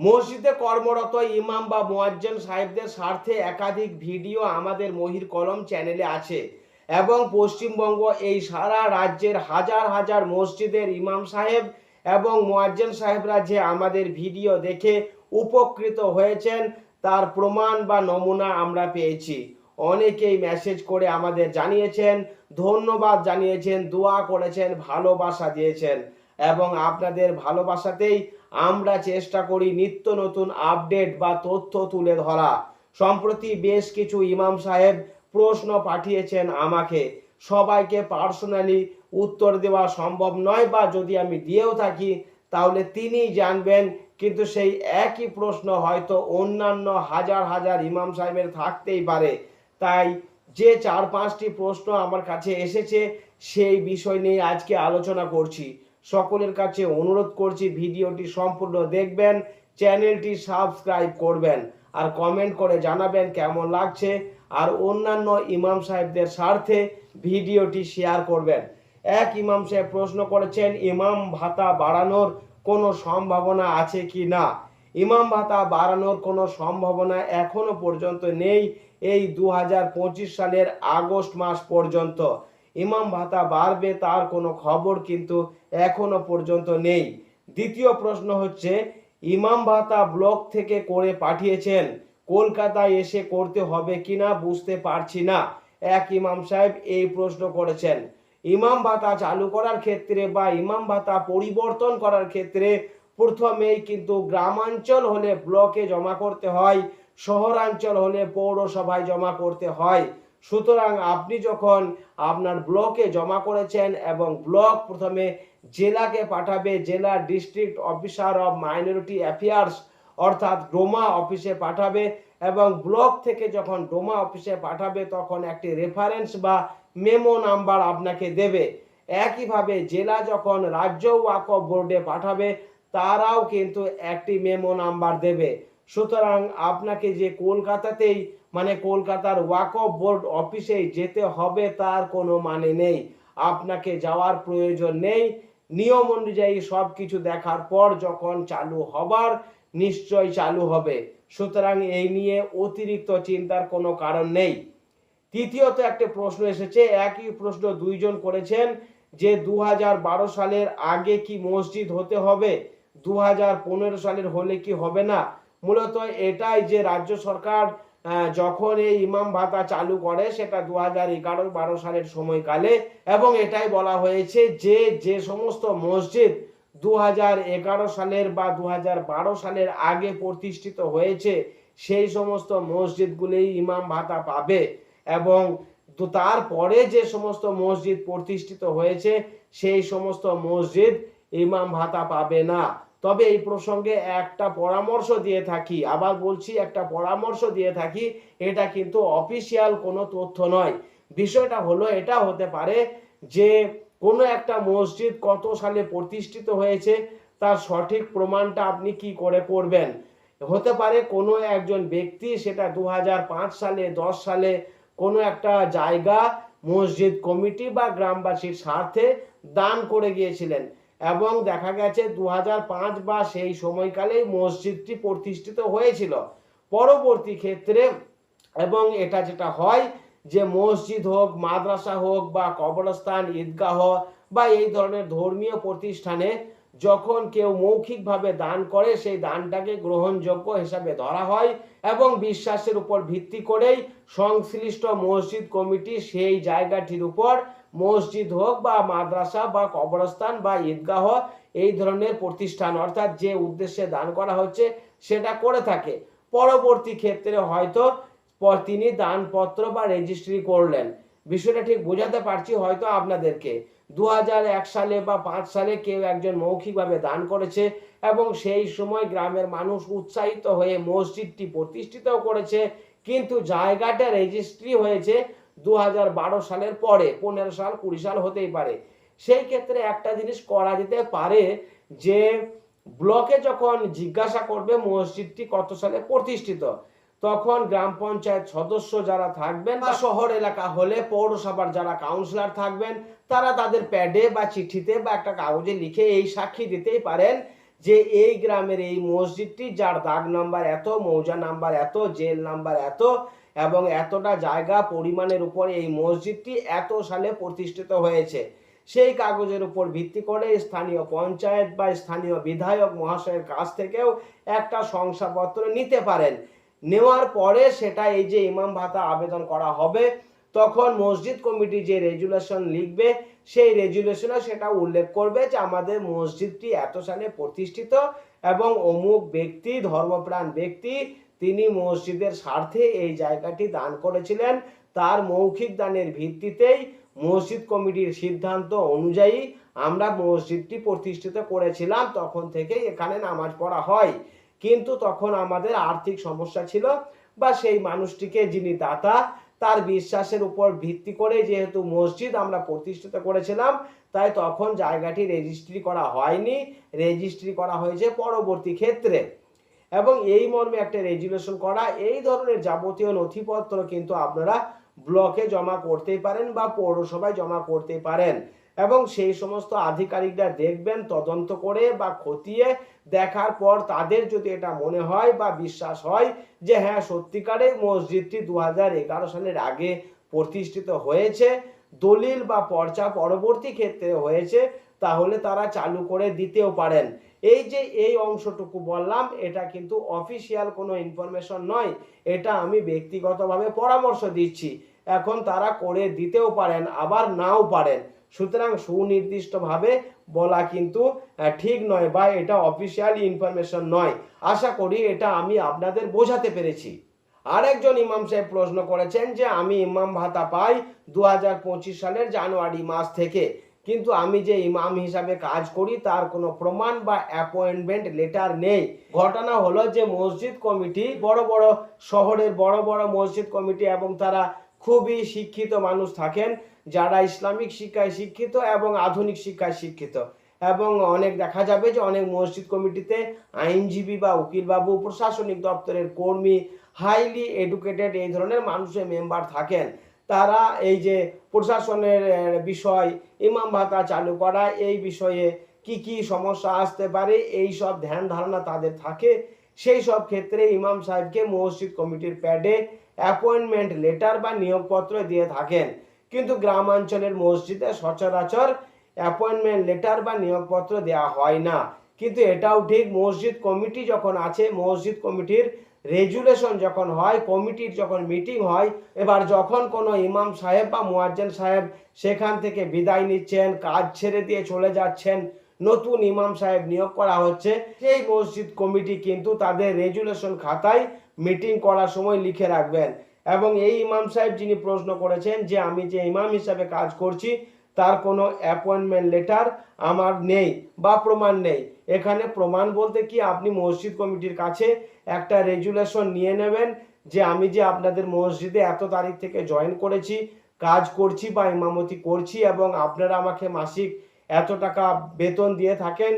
মসজিদে কর্মরত ইমাম বা মোয়াজ্জেন সাহেবদের স্বার্থে একাধিক ভিডিও আমাদের মহির কলম চ্যানেলে আছে এবং পশ্চিমবঙ্গ এই সারা রাজ্যের হাজার হাজার মসজিদের ইমাম সাহেব এবং মোয়াজ্জেন সাহেবরা যে আমাদের ভিডিও দেখে উপকৃত হয়েছেন, তার প্রমাণ বা নমুনা আমরা পেয়েছি। অনেকেই মেসেজ করে আমাদের জানিয়েছেন, ধন্যবাদ জানিয়েছেন, দোয়া করেছেন, ভালোবাসা দিয়েছেন এবং আপনাদের ভালোবাসাতেই আমরা চেষ্টা করি নিত্য নতুন আপডেট বা তথ্য তুলে ধরা। সম্প্রতি বেশ কিছু ইমাম সাহেব প্রশ্ন পাঠিয়েছেন আমাকে। সবাইকে পার্সোনালি উত্তর দেওয়া সম্ভব নয় বা যদি আমি দিয়েও থাকি, তাহলে তিনিই জানবেন। কিন্তু সেই একই প্রশ্ন হয়তো অন্যান্য হাজার হাজার ইমাম সাহেবের থাকতেই পারে। তাই যে চার পাঁচটি প্রশ্ন আমার কাছে এসেছে, সেই বিষয় নিয়ে আজকে আলোচনা করছি। সকলের কাছে অনুরোধ করছি ভিডিওটি সম্পূর্ণ দেখবেন, চ্যানেলটি সাবস্ক্রাইব করবেন আর কমেন্ট করে জানাবেন কেমন লাগছে আর অন্যান্য ইমাম সাহেবদের স্বার্থে ভিডিওটি শেয়ার করবেন। এক ইমাম সাহেব প্রশ্ন করেছেন, ইমাম ভাতা বাড়ানোর কোনো সম্ভাবনা আছে কি না? ইমাম ভাতা বাড়ানোর কোনো সম্ভাবনা এখনও পর্যন্ত নেই, এই দু হাজার পঁচিশ সালের আগস্ট মাস পর্যন্ত। ইমাম ভাতা বাড়বে তার কোনো খবর কিন্তু এখনও পর্যন্ত নেই। দ্বিতীয় প্রশ্ন হচ্ছে, ইমাম ভাতা ব্লক থেকে করে পাঠিয়েছেন, কলকাতায় এসে করতে হবে কিনা বুঝতে পারছি না। এক ইমাম সাহেব এই প্রশ্ন করেছেন। ইমাম ভাতা চালু করার ক্ষেত্রে বা ইমাম ভাতা পরিবর্তন করার ক্ষেত্রে প্রথমেই কিন্তু গ্রামাঞ্চল হলে ব্লকে জমা করতে হয়, শহরাঞ্চল হলে পৌরসভায় জমা করতে হয়। সুতরাং আপনি যখন আপনার ব্লকে জমা করেছেন এবং ব্লক প্রথমে জেলাকে পাঠাবে, জেলা district officer of minority affairs অর্থাৎ ডোমা অফিসে পাঠাবে এবং ব্লক থেকে যখন ডোমা অফিসে পাঠাবে তখন একটি রেফারেন্স বা মেমো নাম্বার আপনাকে দেবে। একইভাবে জেলা যখন রাজ্য ওয়াকফ বোর্ডে পাঠাবে, তারাও কিন্তু একটি মেমো নাম্বার দেবে। সুতরাং আপনাকে যে কলকাতাতেই মানে কলকাতার ওয়াকফ বোর্ড অফিসেই যেতে হবে তার কোনো মানে নেই। আপনাকে যাওয়ার প্রয়োজন নেই। নিয়ম অনুযায়ী সব কিছু দেখার পর যখন চালু হবার, নিশ্চয় চালু হবে। সুতরাং এই নিয়ে অতিরিক্ত চিন্তার কোনো কারণ নেই। তৃতীয়ত একটা প্রশ্ন এসেছে, একই প্রশ্ন দুইজন করেছেন যে দু হাজার বারো সালের আগে কি মসজিদ হতে হবে? দু হাজার পনেরো সালের হলে কি হবে না? মূলত এটাই যে রাজ্য সরকার যখন এই ইমাম ভাতা চালু করে সেটা দু হাজার এগারো বারো সালের সময়কালে এবং এটাই বলা হয়েছে যে যে সমস্ত মসজিদ দু হাজার এগারো সালের বা দু হাজার বারো সালের আগে প্রতিষ্ঠিত হয়েছে, সেই সমস্ত মসজিদগুলি ইমাম ভাতা পাবে এবং তো তারপরে যে সমস্ত মসজিদ প্রতিষ্ঠিত হয়েছে, সেই সমস্ত মসজিদ ইমাম ভাতা পাবে না। তবে এই প্রসঙ্গে একটা পরামর্শ দিয়ে থাকি। আবার বলছি, একটা পরামর্শ দিয়ে থাকি, এটা কিন্তু অফিসিয়াল কোনো তথ্য নয়। বিষয়টা হলো, এটা হতে পারে যে কোনো একটা মসজিদ কত সালে প্রতিষ্ঠিত হয়েছে, তার সঠিক প্রমাণটা আপনি কি করে করবেন? হতে পারে কোনো একজন ব্যক্তি সেটা দু হাজার পাঁচ সালে, দশ সালে কোনো একটা জায়গা, মসজিদ কমিটি বা গ্রামবাসীর স্বার্থে দান করে গিয়েছিলেন। এবং দেখা গেছে দু হাজার পাঁচ বা সেই সময়কালেই মসজিদটি প্রতিষ্ঠিত হয়েছিল। পরবর্তী ক্ষেত্রে এবং এটা যেটা হয় যে মসজিদ হোক, মাদ্রাসা হোক বা কবরস্থান, ঈদগাহ বা এই ধরনের ধর্মীয় প্রতিষ্ঠানে যখন কেউ মৌখিকভাবে দান করে, সেই দানটাকে গ্রহণযোগ্য হিসাবে ধরা হয় এবং বিশ্বাসের উপর ভিত্তি করেই সংশ্লিষ্ট মসজিদ কমিটি সেই জায়গাটির উপর মসজিদ হোক বা মাদ্রাসা বা কবরস্থান বা ঈদগাহ, এই ধরনের প্রতিষ্ঠান, অর্থাৎ যে উদ্দেশ্যে দান করা হচ্ছে, সেটা করে থাকে। পরবর্তী ক্ষেত্রে হয়তো তিনি দানপত্র বা রেজিস্ট্রি করলেন। বিষয়টা ঠিক বোঝাতে পারছি হয়তো আপনাদেরকে। দু সালে বা পাঁচ সালে কেউ একজন মৌখিকভাবে দান করেছে এবং সেই সময় গ্রামের মানুষ উৎসাহিত হয়ে মসজিদটি প্রতিষ্ঠিত করেছে, কিন্তু জায়গাটা রেজিস্ট্রি হয়েছে দু হাজার বারো সালের পরে পনেরো সাল কুড়ি সাল হতেই পারে। সেই ক্ষেত্রে একটা জিনিস করা যেতে পারে যে ব্লকে যখন জিজ্ঞাসা করবে মসজিদটি কত সালে প্রতিষ্ঠিত তখন গ্রাম পঞ্চায়েত সদস্য যারা থাকবেন বা শহর এলাকা হলে পৌরসভার যারা কাউন্সিলর থাকবেন তারা তাদের প্যাডে বা চিঠিতে বা একটা কাগজে লিখে এই সাক্ষী দিতেই পারেন যে এই গ্রামের এই মসজিদটি যার দাগ নাম্বার এত মৌজা নাম্বার এত জেল নাম্বার এত এবং এতটা জায়গা পরিমাণের উপর এই মসজিদটি এত সালে প্রতিষ্ঠিত হয়েছে। সেই কাগজের উপর ভিত্তি করে স্থানীয় পঞ্চায়েত বা স্থানীয় বিধায়ক মহাশয়ের কাছ থেকেও একটা শংসাপত্র নিতে পারেন। নেওয়ার পরে সেটা এই যে ইমাম ভাতা আবেদন করা হবে, তখন মসজিদ কমিটি যে রেজুলেশন লিখবে, সেই রেজুলেশনে সেটা উল্লেখ করবে যে আমাদের মসজিদটি এত সালে প্রতিষ্ঠিত এবং অমুক ব্যক্তি, ধর্মপ্রাণ ব্যক্তি তিনি মসজিদের স্বার্থে এই জায়গাটি দান করেছিলেন। তার মৌখিক দানের ভিত্তিতেই মসজিদ কমিটির সিদ্ধান্ত অনুযায়ী আমরা মসজিদটি প্রতিষ্ঠিত করেছিলাম। তখন থেকে এখানে নামাজ পড়া হয়। কিন্তু তখন আমাদের আর্থিক সমস্যা ছিল বা সেই মানুষটিকে যিনি দাতা, তার বিশ্বাসের উপর ভিত্তি করে যেহেতু মসজিদ আমরা প্রতিষ্ঠিত করেছিলাম, তাই তখন জায়গাটি রেজিস্ট্রি করা হয়নি। রেজিস্ট্রি করা হয়েছে পরবর্তী ক্ষেত্রে। এবং এই মর্মে একটা রেজুলেশন করা, এই ধরনের যাবতীয় নথিপত্র কিন্তু আপনারা ব্লকে জমা করতেই পারেন বা পৌরসভায় জমা করতে পারেন। এবং সেই সমস্ত আধিকারিকরা দেখবেন, তদন্ত করে বা খতিয়ে দেখার পর তাদের যদি এটা মনে হয় বা বিশ্বাস হয় যে হ্যাঁ সত্যিকারে মসজিদটি দু হাজার এগারো সালের আগে প্রতিষ্ঠিত হয়েছে, দলিল বা পর্চা পরবর্তী ক্ষেত্রে হয়েছে, তাহলে তারা চালু করে দিতেও পারেন। এই যে এই অংশটুকু বললাম, এটা কিন্তু অফিসিয়াল কোনো ইনফরমেশন নয়। এটা আমি ব্যক্তিগতভাবে পরামর্শ দিচ্ছি। এখন তারা করে দিতেও পারেন, আবার নাও পারেন। সুতরাং সুনির্দিষ্টভাবে বলা কিন্তু ঠিক নয় বা এটা অফিসিয়াল ইনফরমেশন নয়। আশা করি এটা আমি আপনাদের বোঝাতে পেরেছি। আরেকজন ইমাম সাহেব প্রশ্ন করেছেন যে, আমি ইমাম ভাতা পাই দু হাজার পঁচিশ সালের জানুয়ারি মাস থেকে। কিন্তু আমি যে ইমাম হিসাবে কাজ করি, তার কোনো প্রমাণ বা অ্যাপয়েন্টমেন্ট লেটার নেই। ঘটনা হলো যে মসজিদ কমিটি বড় বড় শহরের বড় বড় মসজিদ কমিটি এবং তারা খুবই শিক্ষিত মানুষ থাকেন, যারা ইসলামিক শিক্ষায় শিক্ষিত এবং আধুনিক শিক্ষায় শিক্ষিত। এবং অনেক দেখা যাবে যে অনেক মসজিদ কমিটিতে আইনজীবী বা উকিলবাবু প্রশাসনিক দপ্তরের কর্মী হাইলি এডুকেটেড এই ধরনের মানুষের মেম্বার থাকেন। তারা এই যে প্রশাসনের বিষয় ইমাম ভাতা চালু করা, এই বিষয়ে কি কি সমস্যা আসতে পারে, এই সব ধ্যান ধারণা তাদের থাকে। সেই সব ক্ষেত্রে ইমাম সাহেবকে মসজিদ কমিটির প্যাডে অ্যাপয়েন্টমেন্ট লেটার বা নিয়োগপত্র দিয়ে থাকেন। কিন্তু গ্রামাঞ্চলের মসজিদে সচরাচর অ্যাপয়েন্টমেন্ট লেটার বা নিয়োগপত্র দেওয়া হয় না। কিন্তু এটাও ঠিক, মসজিদ কমিটি যখন আছে, মসজিদ কমিটির রেজুলেশন যখন হয়, কমিটির যখন মিটিং হয়, এবার যখন কোনো ইমাম সাহেব বা মুয়াজ্জেন সাহেব সেখান থেকে বিদায় নিচ্ছেন, কাজ ছেড়ে দিয়ে চলে যাচ্ছেন, নতুন ইমাম সাহেব নিয়োগ করা হচ্ছে, সেই মসজিদ কমিটি কিন্তু তাদের রেজুলেশন খাতায় মিটিং করার সময় লিখে রাখবেন। এবং এই ইমাম সাহেব যিনি প্রশ্ন করেছেন যে, আমি যে ইমাম হিসাবে কাজ করছি তার কোনো অ্যাপয়েন্টমেন্ট লেটার আমার নেই বা প্রমাণ নেই। এখানে প্রমাণ বলতে কি আপনি মসজিদ কমিটির কাছে একটা রেজুলেশন নিয়ে নেবেন যে আমি যে আপনাদের মসজিদে এত তারিখ থেকে জয়েন করেছি, কাজ করছি বা ইমামতি করছি এবং আপনারা আমাকে মাসিক এত টাকা বেতন দিয়ে থাকেন,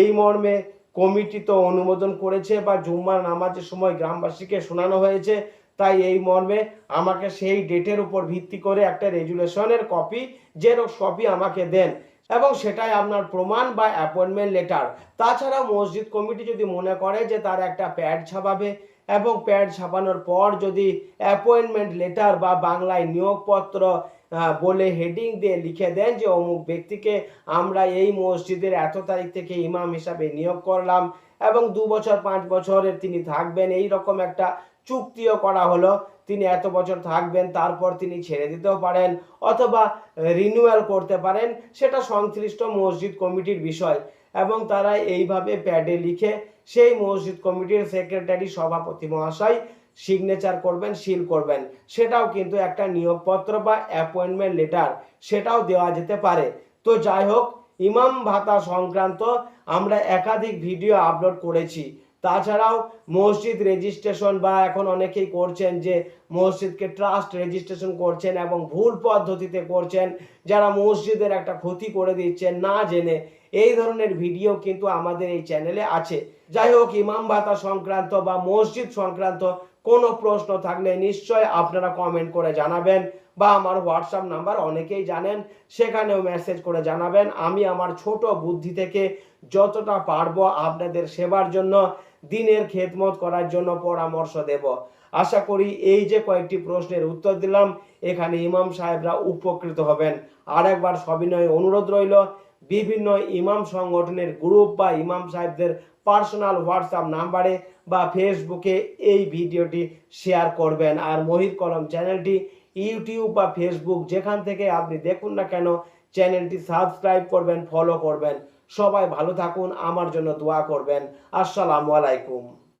এই মর্মে কমিটি তো অনুমোদন করেছে বা জুম্মার নামাজের সময় গ্রামবাসীকে শোনানো হয়েছে। তাই এই মর্মে আমাকে সেই ডেটের উপর ভিত্তি করে একটা রেজুলেশনের কপি, জেরক্স কপি আমাকে দেন এবং সেটাই আপনার প্রমাণ বা অ্যাপয়েন্টমেন্ট লেটার। তাছাড়া মসজিদ কমিটি যদি মনে করে যে তার একটা প্যাড ছাপাবে এবং প্যাড ছাপানোর পর যদি অ্যাপয়েন্টমেন্ট লেটার বা বাংলায় নিয়োগপত্র বলে হেডিং দিয়ে লিখে দেন যে অমুক ব্যক্তিকে আমরা এই মসজিদের এত তারিখ থেকে ইমাম হিসাবে নিয়োগ করলাম এবং দু বছর, পাঁচ বছরের তিনি থাকবেন এই রকম একটা চুক্তিও করা হলো। তিনি এত বছর থাকবেন, তারপর তিনি ছেড়ে দিতেও পারেন অথবা রিনিউয়াল করতে পারেন। সেটা সংশ্লিষ্ট মসজিদ কমিটির বিষয় এবং তারা এইভাবে প্যাডে লিখে সেই মসজিদ কমিটির সেক্রেটারি সভাপতি মহাশয় সিগনেচার করবেন সিল করবেন। সেটাও কিন্তু একটা নিয়োগপত্র বা অ্যাপয়েন্টমেন্ট লেটার সেটাও দেওয়া যেতে পারে। তো যাই হোক, ইমাম ভাতা সংক্রান্ত আমরা একাধিক ভিডিও আপলোড করেছি। তাছাড়াও মসজিদ রেজিস্ট্রেশন বা এখন অনেকেই করছেন যে মসজিদকে ট্রাস্ট রেজিস্ট্রেশন করছেন এবং ভুল পদ্ধতিতে করছেন, যারা মসজিদের একটা ক্ষতি করে দিচ্ছেন না জেনে এই ধরনের ভিডিও কিন্তু আমাদের এই চ্যানেলে আছে। যাই হোক, ইমাম ভাতা সংক্রান্ত বা মসজিদ সংক্রান্ত কোনো প্রশ্ন থাকলে নিশ্চয় আপনারা কমেন্ট করে জানাবেন। বা আমার হোয়াটসঅ্যাপ নাম্বার অনেকেই জানেন, সেখানেও মেসেজ করে জানাবেন। আমি আমার ছোট বুদ্ধি থেকে যতটা পারব আপনাদের সেবার জন্য, দিনের খেদমত করার জন্য পরামর্শ দেব। আশা করি এই যে কয়েকটি প্রশ্নের উত্তর দিলাম, এখানে ইমাম সাহেবরা উপকৃত হবেন। আর একবার সবিনয় অনুরোধ রইল, বিভিন্ন ইমাম সংগঠনের গ্রুপ বা ইমাম সাহেবদের পার্সোনাল হোয়াটসঅ্যাপ নাম্বারে বা ফেসবুকে এই ভিডিওটি শেয়ার করবেন। আর মহির কলম চ্যানেলটি ইউটিউব বা ফেসবুক যেখান থেকে আপনি দেখুন না কেন, চ্যানেলটি সাবস্ক্রাইব করবেন ফলো করবেন। সবাই ভালো থাকুন, আমার জন্য দোয়া করবেন। আসসালামু আলাইকুম।